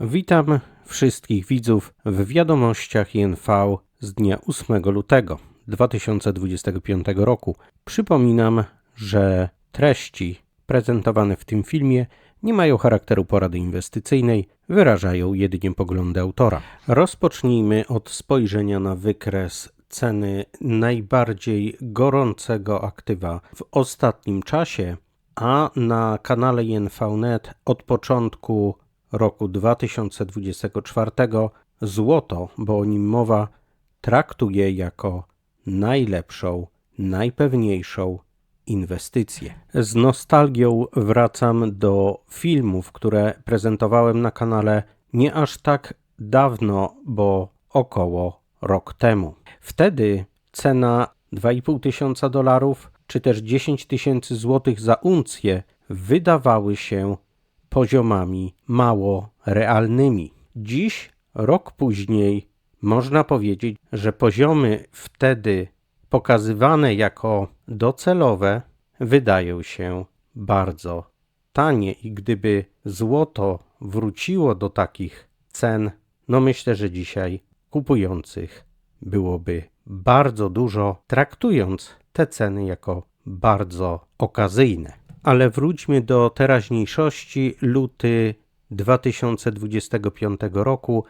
Witam wszystkich widzów w wiadomościach INV z dnia 8 lutego 2025 roku. Przypominam, że treści prezentowane w tym filmie nie mają charakteru porady inwestycyjnej, wyrażają jedynie poglądy autora. Rozpocznijmy od spojrzenia na wykres ceny najbardziej gorącego aktywa w ostatnim czasie, a na kanale INVNet od początku roku 2024 złoto, bo o nim mowa, traktuje jako najlepszą, najpewniejszą inwestycję. Z nostalgią wracam do filmów, które prezentowałem na kanale nie aż tak dawno, bo około rok temu. Wtedy cena 2,5 tysiąca dolarów czy też 10 tysięcy złotych za uncję wydawały się poziomami mało realnymi. Dziś, rok później, można powiedzieć, że poziomy wtedy pokazywane jako docelowe wydają się bardzo tanie i gdyby złoto wróciło do takich cen, no myślę, że dzisiaj kupujących byłoby bardzo dużo, traktując te ceny jako bardzo okazyjne. Ale wróćmy do teraźniejszości, luty 2025 roku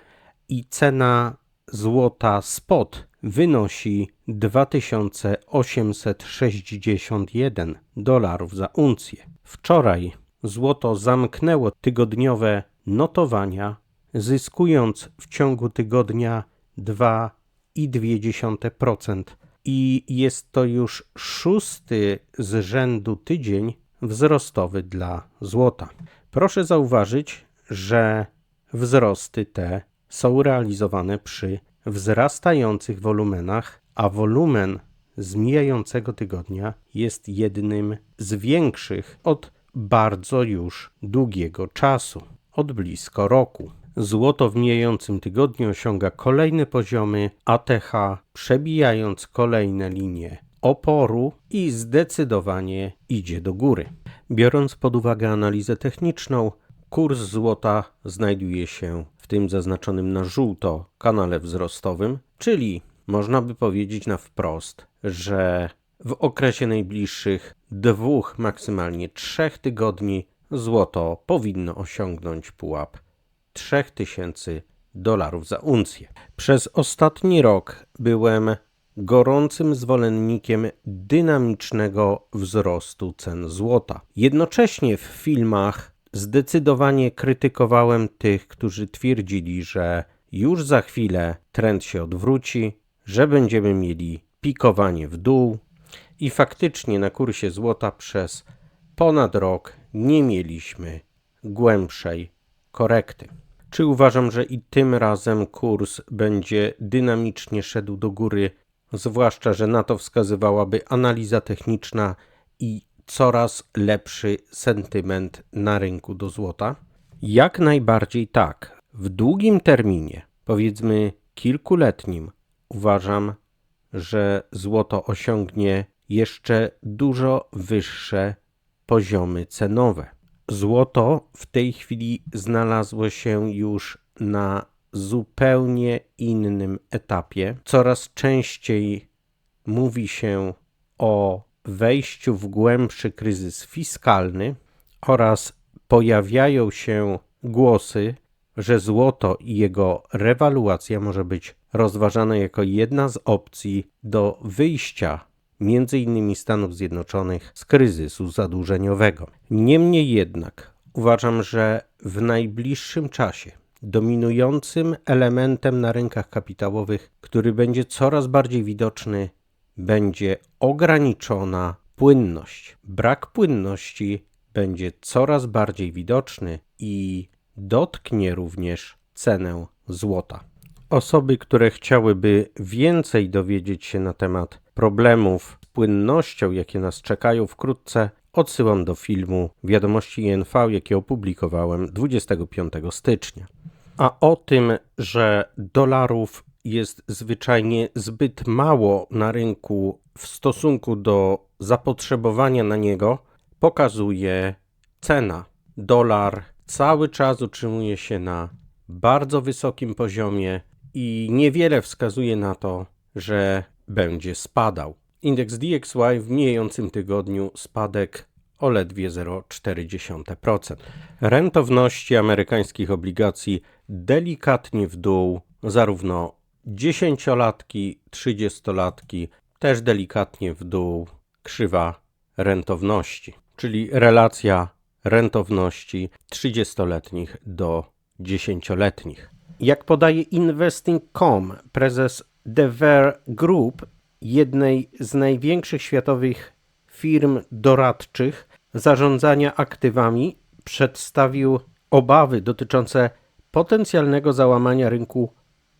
i cena złota spot wynosi 2861 dolarów za uncję. Wczoraj złoto zamknęło tygodniowe notowania, zyskując w ciągu tygodnia 2,2% i jest to już szósty z rzędu tydzień wzrostowy dla złota. Proszę zauważyć, że wzrosty te są realizowane przy wzrastających wolumenach, a wolumen z mijającego tygodnia jest jednym z większych od bardzo już długiego czasu, od blisko roku. Złoto w mijającym tygodniu osiąga kolejne poziomy ATH, przebijając kolejne linie oporu i zdecydowanie idzie do góry. Biorąc pod uwagę analizę techniczną, kurs złota znajduje się w tym zaznaczonym na żółto kanale wzrostowym, czyli można by powiedzieć na wprost, że w okresie najbliższych dwóch, maksymalnie trzech tygodni złoto powinno osiągnąć pułap 3000 dolarów za uncję. Przez ostatni rok byłem gorącym zwolennikiem dynamicznego wzrostu cen złota. Jednocześnie w filmach zdecydowanie krytykowałem tych, którzy twierdzili, że już za chwilę trend się odwróci, że będziemy mieli pikowanie w dół i faktycznie na kursie złota przez ponad rok nie mieliśmy głębszej korekty. Czy uważam, że i tym razem kurs będzie dynamicznie szedł do góry, zwłaszcza, że na to wskazywałaby analiza techniczna i coraz lepszy sentyment na rynku do złota? Jak najbardziej tak. W długim terminie, powiedzmy kilkuletnim, uważam, że złoto osiągnie jeszcze dużo wyższe poziomy cenowe. Złoto w tej chwili znalazło się już na zupełnie innym etapie. Coraz częściej mówi się o wejściu w głębszy kryzys fiskalny oraz pojawiają się głosy, że złoto i jego rewaluacja może być rozważana jako jedna z opcji do wyjścia między innymi Stanów Zjednoczonych z kryzysu zadłużeniowego. Niemniej jednak uważam, że w najbliższym czasie dominującym elementem na rynkach kapitałowych, który będzie coraz bardziej widoczny, będzie ograniczona płynność. Brak płynności będzie coraz bardziej widoczny i dotknie również cenę złota. Osoby, które chciałyby więcej dowiedzieć się na temat problemów z płynnością, jakie nas czekają wkrótce, odsyłam do filmu Wiadomości INV, jakie opublikowałem 25 stycznia. A o tym, że dolarów jest zwyczajnie zbyt mało na rynku w stosunku do zapotrzebowania na niego, pokazuje cena. Dolar cały czas utrzymuje się na bardzo wysokim poziomie i niewiele wskazuje na to, że będzie spadał. Indeks DXY w mijającym tygodniu spadek o ledwie 0,4%. Rentowności amerykańskich obligacji delikatnie w dół, zarówno 10-latki, 30-latki, też delikatnie w dół krzywa rentowności, czyli relacja rentowności 30-letnich do 10-letnich. Jak podaje Investing.com, prezes Dever Group, jednej z największych światowych firm doradczych zarządzania aktywami, przedstawił obawy dotyczące potencjalnego załamania rynku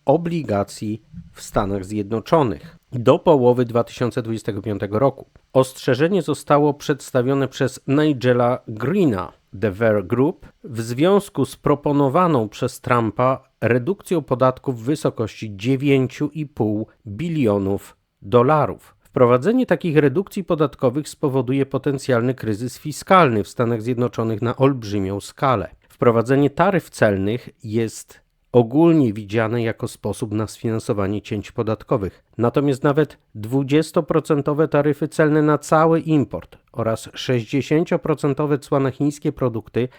obligacji w Stanach Zjednoczonych do połowy 2025 roku. Ostrzeżenie zostało przedstawione przez Nigela Greena, The Ver Group, w związku z proponowaną przez Trumpa redukcją podatków w wysokości 9,5 bilionów dolarów. Wprowadzenie takich redukcji podatkowych spowoduje potencjalny kryzys fiskalny w Stanach Zjednoczonych na olbrzymią skalę. Wprowadzenie taryf celnych jest ogólnie widziane jako sposób na sfinansowanie cięć podatkowych. Natomiast nawet 20% taryfy celne na cały import oraz 60% cła na chińskie produkty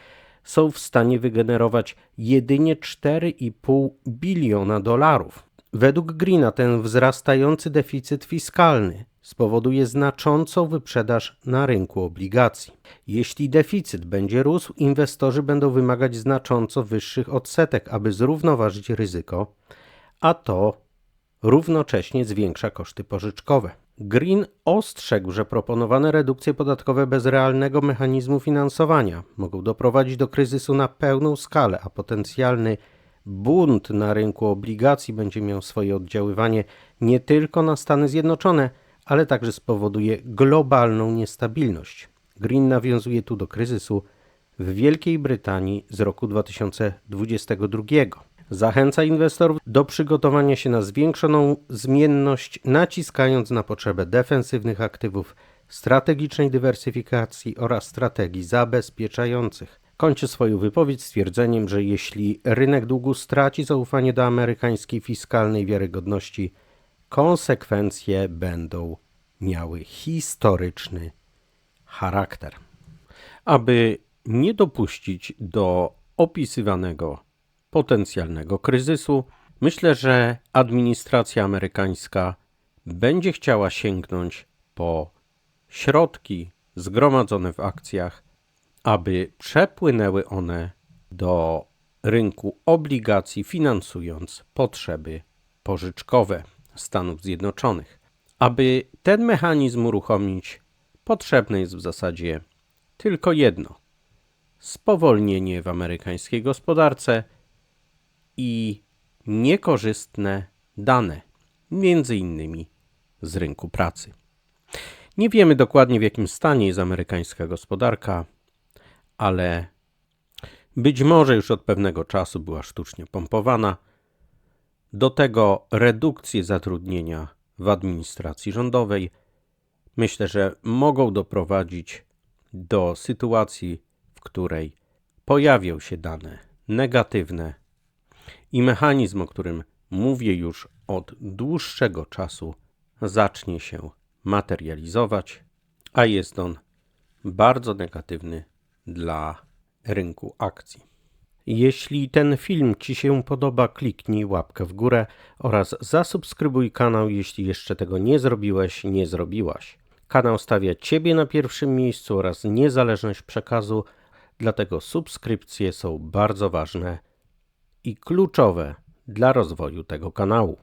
są w stanie wygenerować jedynie 4,5 biliona dolarów. Według Greena ten wzrastający deficyt fiskalny spowoduje znaczącą wyprzedaż na rynku obligacji. Jeśli deficyt będzie rósł, inwestorzy będą wymagać znacząco wyższych odsetek, aby zrównoważyć ryzyko, a to równocześnie zwiększa koszty pożyczkowe. Green ostrzegł, że proponowane redukcje podatkowe bez realnego mechanizmu finansowania mogą doprowadzić do kryzysu na pełną skalę, a potencjalny bunt na rynku obligacji będzie miał swoje oddziaływanie nie tylko na Stany Zjednoczone, ale także spowoduje globalną niestabilność. Green nawiązuje tu do kryzysu w Wielkiej Brytanii z roku 2022. Zachęca inwestorów do przygotowania się na zwiększoną zmienność, naciskając na potrzebę defensywnych aktywów, strategicznej dywersyfikacji oraz strategii zabezpieczających. Kończy swoją wypowiedź stwierdzeniem, że jeśli rynek długu straci zaufanie do amerykańskiej fiskalnej wiarygodności, konsekwencje będą miały historyczny charakter. Aby nie dopuścić do opisywanego potencjalnego kryzysu, myślę, że administracja amerykańska będzie chciała sięgnąć po środki zgromadzone w akcjach, aby przepłynęły one do rynku obligacji, finansując potrzeby pożyczkowe Stanów Zjednoczonych. Aby ten mechanizm uruchomić, potrzebne jest w zasadzie tylko jedno: spowolnienie w amerykańskiej gospodarce i niekorzystne dane, między innymi z rynku pracy. Nie wiemy dokładnie w jakim stanie jest amerykańska gospodarka, ale być może już od pewnego czasu była sztucznie pompowana. Do tego redukcje zatrudnienia w administracji rządowej myślę, że mogą doprowadzić do sytuacji, w której pojawią się dane negatywne i mechanizm, o którym mówię już od dłuższego czasu, zacznie się materializować, a jest on bardzo negatywny dla rynku akcji. Jeśli ten film Ci się podoba, kliknij łapkę w górę oraz zasubskrybuj kanał, jeśli jeszcze tego nie zrobiłeś, nie zrobiłaś. Kanał stawia Ciebie na pierwszym miejscu oraz niezależność przekazu, dlatego subskrypcje są bardzo ważne i kluczowe dla rozwoju tego kanału.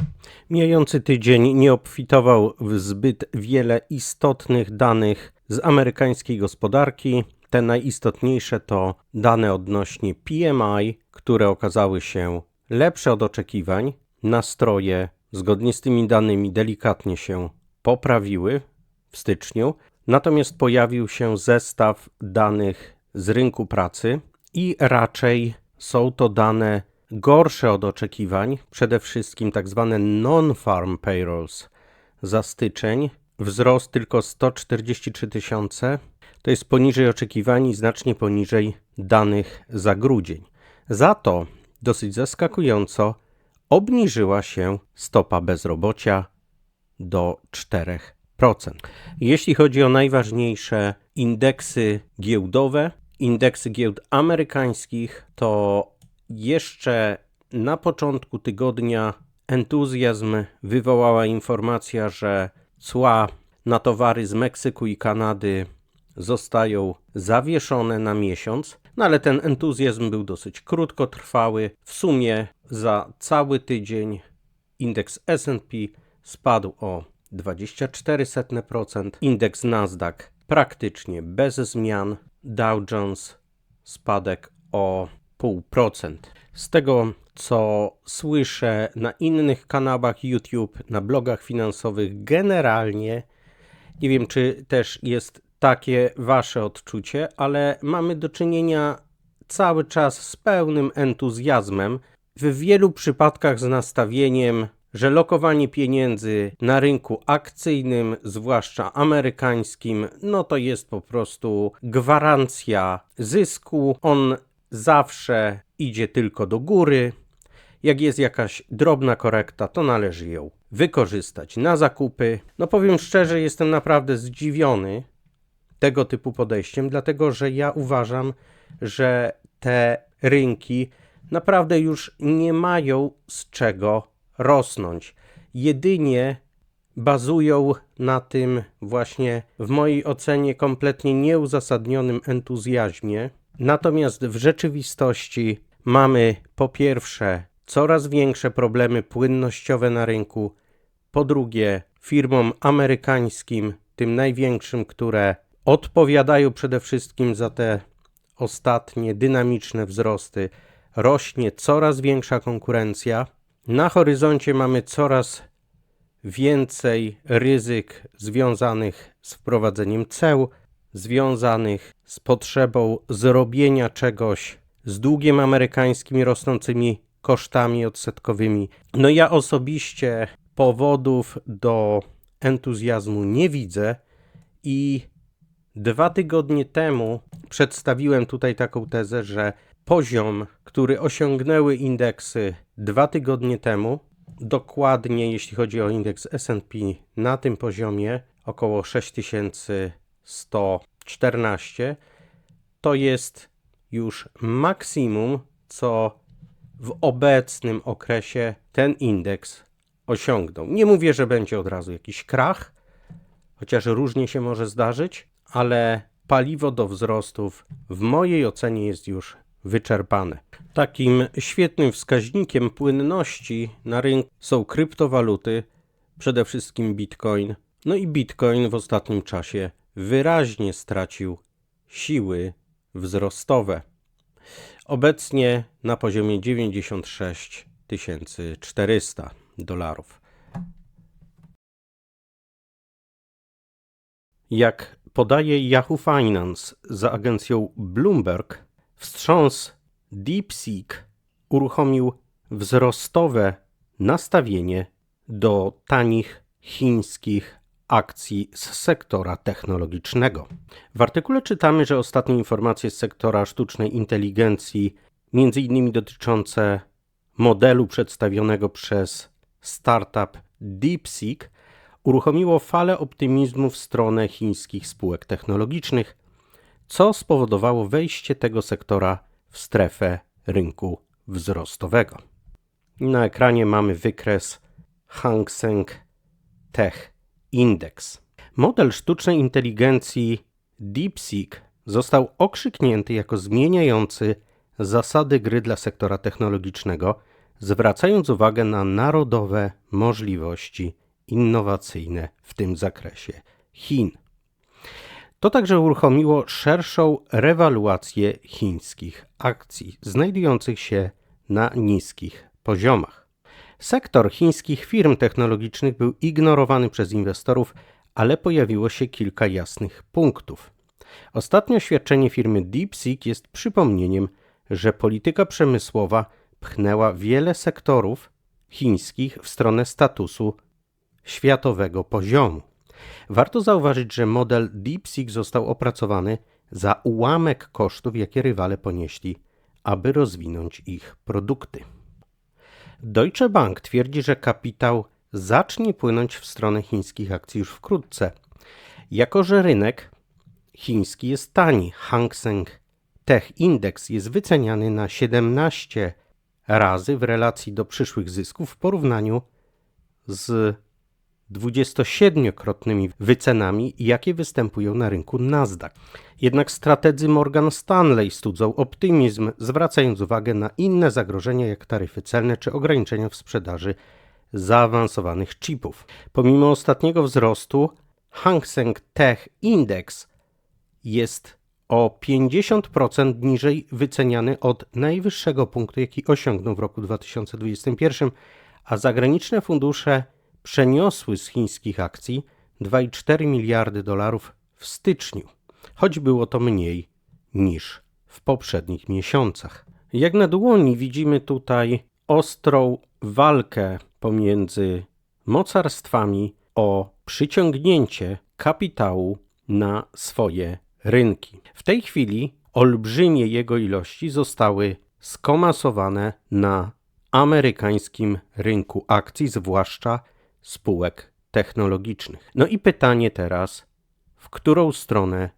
Mijający tydzień nie obfitował w zbyt wiele istotnych danych z amerykańskiej gospodarki. Te najistotniejsze to dane odnośnie PMI, które okazały się lepsze od oczekiwań. Nastroje zgodnie z tymi danymi delikatnie się poprawiły w styczniu, natomiast pojawił się zestaw danych z rynku pracy i raczej są to dane gorsze od oczekiwań, przede wszystkim tak zwane non-farm payrolls za styczeń, wzrost tylko 143 tysiące, to jest poniżej oczekiwań i znacznie poniżej danych za grudzień. Za to dosyć zaskakująco obniżyła się stopa bezrobocia do 4%. Jeśli chodzi o najważniejsze indeksy giełdowe, indeksy giełd amerykańskich, to jeszcze na początku tygodnia entuzjazm wywołała informacja, że cła na towary z Meksyku i Kanady zostają zawieszone na miesiąc, no ale ten entuzjazm był dosyć krótkotrwały. W sumie za cały tydzień indeks SP spadł o 24%, indeks Nasdaq praktycznie bez zmian, Dow Jones spadek o 0,5%. Z tego co słyszę na innych kanałach YouTube, na blogach finansowych, generalnie nie wiem, czy też jest takie wasze odczucie, ale mamy do czynienia cały czas z pełnym entuzjazmem, w wielu przypadkach z nastawieniem, że lokowanie pieniędzy na rynku akcyjnym, zwłaszcza amerykańskim, no to jest po prostu gwarancja zysku. On zawsze idzie tylko do góry. Jak jest jakaś drobna korekta, to należy ją wykorzystać na zakupy. No powiem szczerze, jestem naprawdę zdziwiony tego typu podejściem, dlatego że ja uważam, że te rynki naprawdę już nie mają z czego rosnąć. Jedynie bazują na tym właśnie, w mojej ocenie, kompletnie nieuzasadnionym entuzjazmie. Natomiast w rzeczywistości mamy po pierwsze coraz większe problemy płynnościowe na rynku, po drugie firmom amerykańskim, tym największym, które odpowiadają przede wszystkim za te ostatnie dynamiczne wzrosty, rośnie coraz większa konkurencja. Na horyzoncie mamy coraz więcej ryzyk związanych z wprowadzeniem ceł, związanych z potrzebą zrobienia czegoś z długiem amerykańskim i rosnącymi kosztami odsetkowymi. No ja osobiście powodów do entuzjazmu nie widzę i dwa tygodnie temu przedstawiłem tutaj taką tezę, że poziom, który osiągnęły indeksy dwa tygodnie temu, dokładnie jeśli chodzi o indeks SP na tym poziomie około 6114, to jest już maksimum, co w obecnym okresie ten indeks osiągnął. Nie mówię, że będzie od razu jakiś krach, chociaż różnie się może zdarzyć, ale paliwo do wzrostów w mojej ocenie jest już wyczerpane. Takim świetnym wskaźnikiem płynności na rynku są kryptowaluty, przede wszystkim Bitcoin. No i Bitcoin w ostatnim czasie wyraźnie stracił siły wzrostowe. Obecnie na poziomie 96 400 dolarów. Jak podaje Yahoo Finance za agencją Bloomberg, wstrząs DeepSeek uruchomił wzrostowe nastawienie do tanich chińskich akcji z sektora technologicznego. W artykule czytamy, że ostatnie informacje z sektora sztucznej inteligencji, między innymi dotyczące modelu przedstawionego przez startup DeepSeek, uruchomiło falę optymizmu w stronę chińskich spółek technologicznych, co spowodowało wejście tego sektora w strefę rynku wzrostowego. Na ekranie mamy wykres Hang Seng Tech Index. Model sztucznej inteligencji DeepSeek został okrzyknięty jako zmieniający zasady gry dla sektora technologicznego, zwracając uwagę na narodowe możliwości innowacyjne w tym zakresie Chin. To także uruchomiło szerszą rewaluację chińskich akcji, znajdujących się na niskich poziomach. Sektor chińskich firm technologicznych był ignorowany przez inwestorów, ale pojawiło się kilka jasnych punktów. Ostatnie oświadczenie firmy DeepSeek jest przypomnieniem, że polityka przemysłowa pchnęła wiele sektorów chińskich w stronę statusu światowego poziomu. Warto zauważyć, że model DeepSeek został opracowany za ułamek kosztów, jakie rywale ponieśli aby rozwinąć ich produkty. Deutsche Bank twierdzi, że kapitał zacznie płynąć w stronę chińskich akcji już wkrótce. Jako, że rynek chiński jest tani, Hang Seng Tech Index jest wyceniany na 17 razy w relacji do przyszłych zysków w porównaniu z 27-krotnymi wycenami, jakie występują na rynku Nasdaq. Jednak strategzy Morgan Stanley studzą optymizm, zwracając uwagę na inne zagrożenia jak taryfy celne czy ograniczenia w sprzedaży zaawansowanych chipów. Pomimo ostatniego wzrostu, Hang Seng Tech Index jest o 50% niżej wyceniany od najwyższego punktu, jaki osiągnął w roku 2021, a zagraniczne fundusze przeniosły z chińskich akcji 2,4 miliardy dolarów w styczniu, choć było to mniej niż w poprzednich miesiącach. Jak na dłoni widzimy tutaj ostrą walkę pomiędzy mocarstwami o przyciągnięcie kapitału na swoje rynki. W tej chwili olbrzymie jego ilości zostały skomasowane na amerykańskim rynku akcji, zwłaszcza spółek technologicznych. No i pytanie teraz, w którą stronę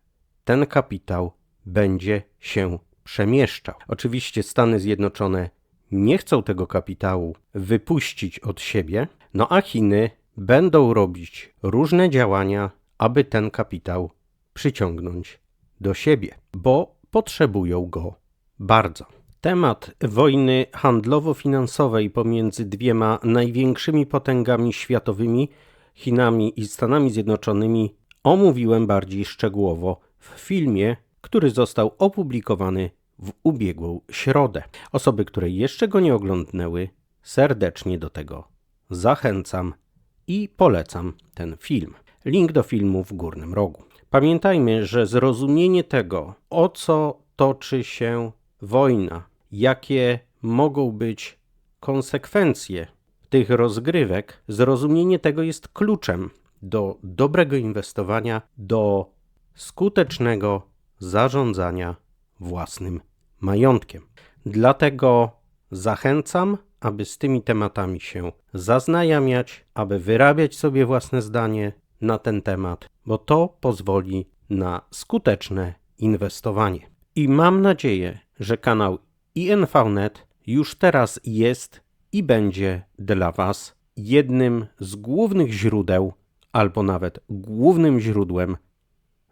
ten kapitał będzie się przemieszczał. Oczywiście Stany Zjednoczone nie chcą tego kapitału wypuścić od siebie, no a Chiny będą robić różne działania, aby ten kapitał przyciągnąć do siebie, bo potrzebują go bardzo. Temat wojny handlowo-finansowej pomiędzy dwiema największymi potęgami światowymi, Chinami i Stanami Zjednoczonymi, omówiłem bardziej szczegółowo w filmie, który został opublikowany w ubiegłą środę. Osoby, które jeszcze go nie oglądnęły, serdecznie do tego zachęcam i polecam ten film. Link do filmu w górnym rogu. Pamiętajmy, że zrozumienie tego, o co toczy się wojna, jakie mogą być konsekwencje tych rozgrywek, zrozumienie tego jest kluczem do dobrego inwestowania, do skutecznego zarządzania własnym majątkiem. Dlatego zachęcam, aby z tymi tematami się zaznajamiać, aby wyrabiać sobie własne zdanie na ten temat, bo to pozwoli na skuteczne inwestowanie. I mam nadzieję, że kanał INVNet już teraz jest i będzie dla Was jednym z głównych źródeł, albo nawet głównym źródłem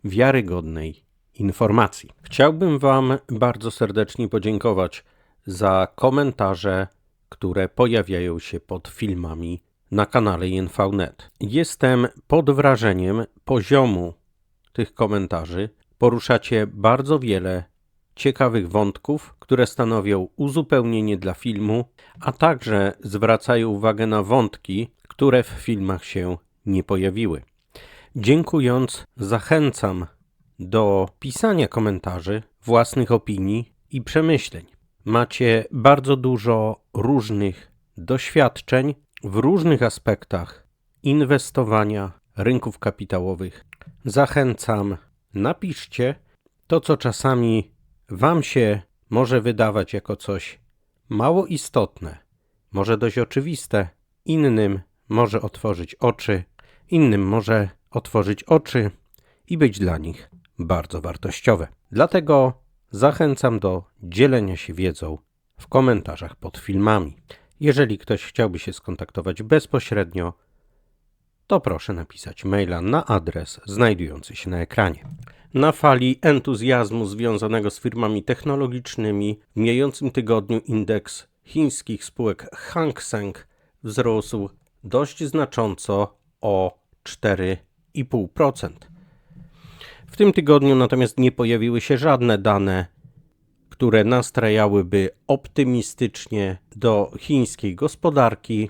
wiarygodnej informacji. Chciałbym Wam bardzo serdecznie podziękować za komentarze, które pojawiają się pod filmami na kanale INVNet. Jestem pod wrażeniem poziomu tych komentarzy. Poruszacie bardzo wiele ciekawych wątków, które stanowią uzupełnienie dla filmu, a także zwracają uwagę na wątki, które w filmach się nie pojawiły. Dziękując, zachęcam do pisania komentarzy, własnych opinii i przemyśleń. Macie bardzo dużo różnych doświadczeń w różnych aspektach inwestowania rynków kapitałowych. Zachęcam, napiszcie to, co czasami Wam się może wydawać jako coś mało istotne, może dość oczywiste, innym może otworzyć oczy, innym może otworzyć oczy i być dla nich bardzo wartościowe. Dlatego zachęcam do dzielenia się wiedzą w komentarzach pod filmami. Jeżeli ktoś chciałby się skontaktować bezpośrednio, to proszę napisać maila na adres znajdujący się na ekranie. Na fali entuzjazmu związanego z firmami technologicznymi w mijającym tygodniu indeks chińskich spółek Hang Seng wzrósł dość znacząco o 4,5%. W tym tygodniu natomiast nie pojawiły się żadne dane, które nastrajałyby optymistycznie do chińskiej gospodarki.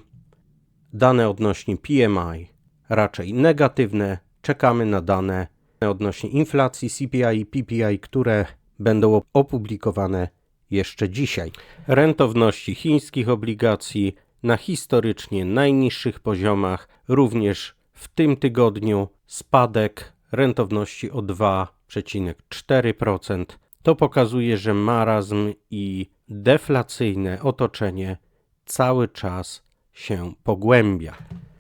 Dane odnośnie PMI raczej negatywne. Czekamy na dane odnośnie inflacji, CPI i PPI, które będą opublikowane jeszcze dzisiaj. Rentowności chińskich obligacji na historycznie najniższych poziomach, również w tym tygodniu spadek rentowności o 2,4%. To pokazuje, że marazm i deflacyjne otoczenie cały czas się pogłębia.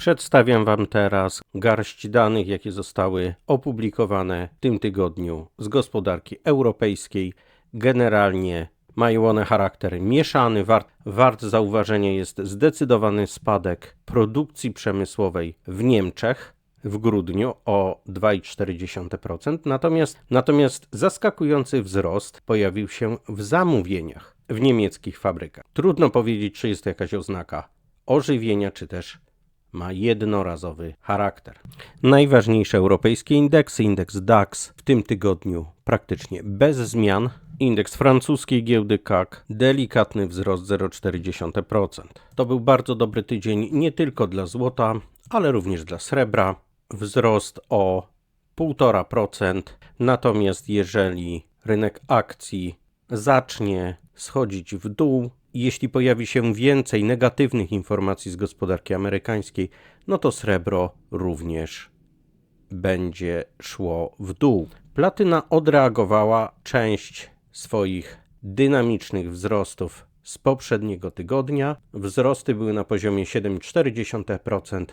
Przedstawiam Wam teraz garść danych, jakie zostały opublikowane w tym tygodniu z gospodarki europejskiej. Generalnie mają one charakter mieszany. Wart, wart zauważenia jest zdecydowany spadek produkcji przemysłowej w Niemczech w grudniu o 2,4%, natomiast, natomiast zaskakujący wzrost pojawił się w zamówieniach w niemieckich fabrykach. Trudno powiedzieć, czy jest to jakaś oznaka ożywienia, czy też ma jednorazowy charakter. Najważniejsze europejskie indeksy, indeks DAX w tym tygodniu praktycznie bez zmian. Indeks francuskiej giełdy CAC delikatny wzrost 0,4%. To był bardzo dobry tydzień nie tylko dla złota, ale również dla srebra. Wzrost o 1,5%. Natomiast jeżeli rynek akcji zacznie schodzić w dół, jeśli pojawi się więcej negatywnych informacji z gospodarki amerykańskiej, no to srebro również będzie szło w dół. Platyna odreagowała część swoich dynamicznych wzrostów z poprzedniego tygodnia. Wzrosty były na poziomie 7,4%,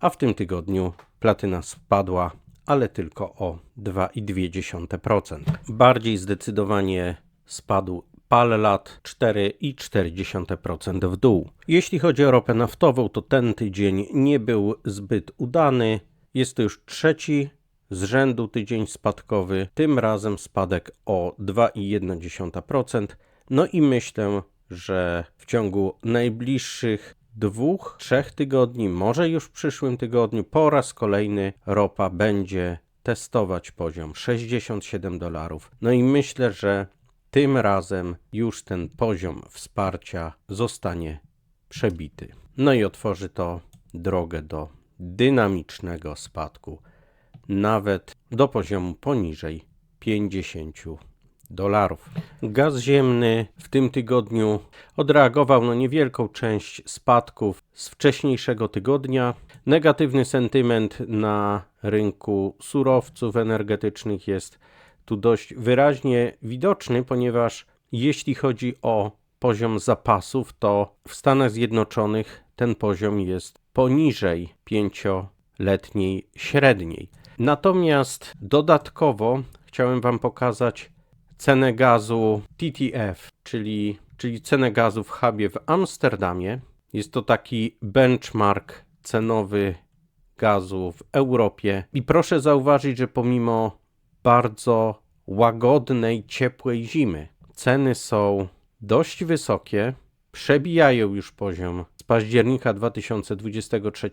a w tym tygodniu platyna spadła, ale tylko o 2,2%. Bardziej zdecydowanie spadł pal lat 4,4% w dół. Jeśli chodzi o ropę naftową, to ten tydzień nie był zbyt udany. Jest to już trzeci z rzędu tydzień spadkowy, tym razem spadek o 2,1%. No i myślę, że w ciągu najbliższych dwóch, trzech tygodni, może już w przyszłym tygodniu, po raz kolejny ropa będzie testować poziom 67 dolarów. No i myślę, że tym razem już ten poziom wsparcia zostanie przebity. No i otworzy to drogę do dynamicznego spadku, nawet do poziomu poniżej 50 dolarów. Gaz ziemny w tym tygodniu odreagował na niewielką część spadków z wcześniejszego tygodnia. Negatywny sentyment na rynku surowców energetycznych jest tu dość wyraźnie widoczny, ponieważ jeśli chodzi o poziom zapasów, to w Stanach Zjednoczonych ten poziom jest poniżej pięcioletniej średniej. Natomiast dodatkowo chciałem Wam pokazać cenę gazu TTF, czyli, czyli cenę gazu w hubie w Amsterdamie. Jest to taki benchmark cenowy gazu w Europie. I proszę zauważyć, że pomimo bardzo łagodnej, ciepłej zimy. Ceny są dość wysokie, przebijają już poziom z października 2023.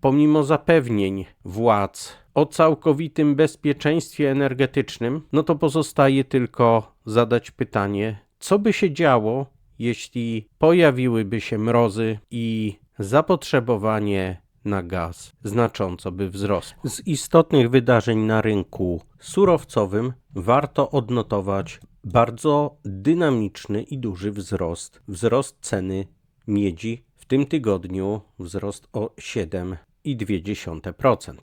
Pomimo zapewnień władz o całkowitym bezpieczeństwie energetycznym, no to pozostaje tylko zadać pytanie, co by się działo, jeśli pojawiłyby się mrozy i zapotrzebowanie na gaz znacząco by wzrosło. Z istotnych wydarzeń na rynku surowcowym warto odnotować bardzo dynamiczny i duży wzrost. Wzrost ceny miedzi w tym tygodniu wzrost o 7,2%.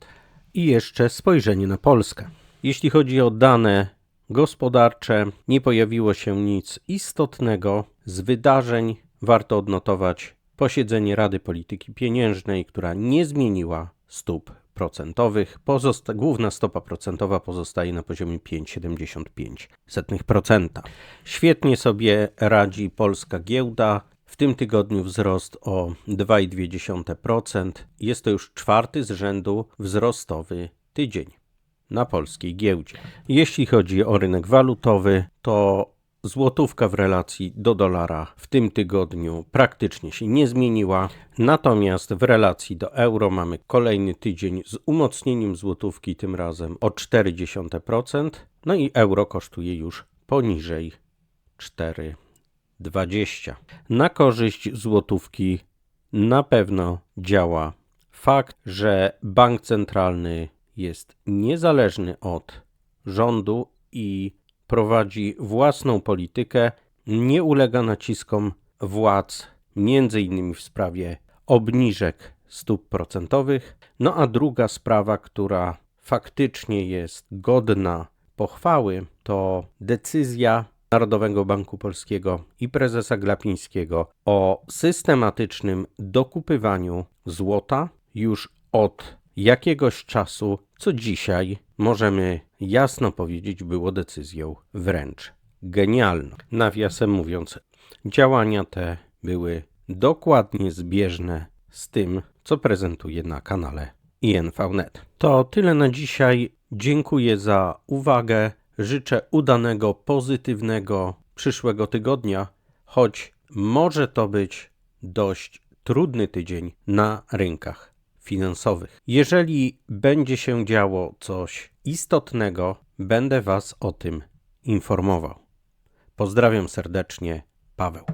I jeszcze spojrzenie na Polskę. Jeśli chodzi o dane gospodarcze, nie pojawiło się nic istotnego z wydarzeń. Warto odnotować posiedzenie Rady Polityki Pieniężnej, która nie zmieniła stóp procentowych. Pozosta główna stopa procentowa pozostaje na poziomie 5,75%. Świetnie sobie radzi polska giełda. W tym tygodniu wzrost o 2,2%. Jest to już czwarty z rzędu wzrostowy tydzień na polskiej giełdzie. Jeśli chodzi o rynek walutowy, to Złotówka w relacji do dolara w tym tygodniu praktycznie się nie zmieniła, natomiast w relacji do euro mamy kolejny tydzień z umocnieniem złotówki, tym razem o 0,4%, no i euro kosztuje już poniżej 4,20. Na korzyść złotówki na pewno działa fakt, że bank centralny jest niezależny od rządu i prowadzi własną politykę, nie ulega naciskom władz, między innymi w sprawie obniżek stóp procentowych. No a druga sprawa, która faktycznie jest godna pochwały, to decyzja Narodowego Banku Polskiego i prezesa Glapińskiego o systematycznym dokupywaniu złota już od jakiegoś czasu, co dzisiaj możemy jasno powiedzieć było decyzją wręcz genialną. Nawiasem mówiąc, działania te były dokładnie zbieżne z tym, co prezentuję na kanale INVNet. To tyle na dzisiaj. Dziękuję za uwagę. Życzę udanego, pozytywnego przyszłego tygodnia, choć może to być dość trudny tydzień na rynkach finansowych. Jeżeli będzie się działo coś istotnego, będę Was o tym informował. Pozdrawiam serdecznie, Paweł.